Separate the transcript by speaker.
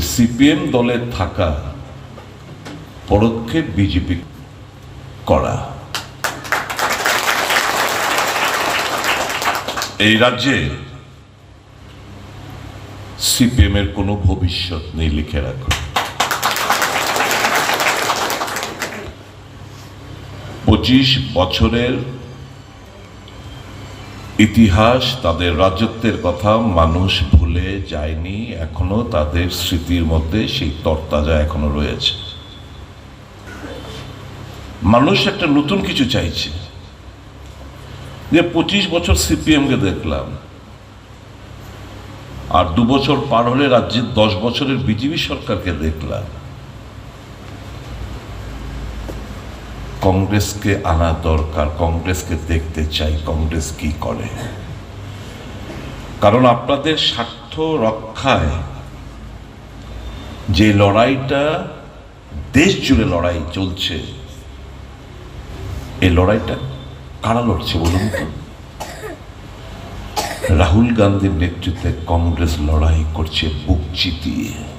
Speaker 1: CPM দলে থাকা পরোক্ষে BJP করা। এই রাজ্যে সিপিএম এর কোনো ভবিষ্যৎ নেই লিখে রাখো। পঁচিশ বছরের ইতিহাস, তাদের রাজত্বের কথা মানুষ ভুলে যায়নি, এখনও তাদের স্মৃতির মধ্যে সেই তরতাজা এখনও রয়েছে। মানুষ একটা নতুন কিছু চাইছে। যে পঁচিশ বছর সিপিএমকে দেখলাম, আর দু বছর পার হলে রাজ্যের দশ বছরের বিজেপি সরকারকে দেখলাম। কংগ্রেসকে আনা দরকার, কংগ্রেসকে দেখতে চাই, কংগ্রেস কি করে? কারণ আপনাদের স্বার্থ রক্ষায় যে লড়াইটা দেশ জুড়ে লড়াই চলছে, এই লড়াইটা কারা লড়ছে বলুন তো? রাহুল গান্ধীর নেতৃত্বে কংগ্রেস লড়াই করছে বুক চিতিয়ে।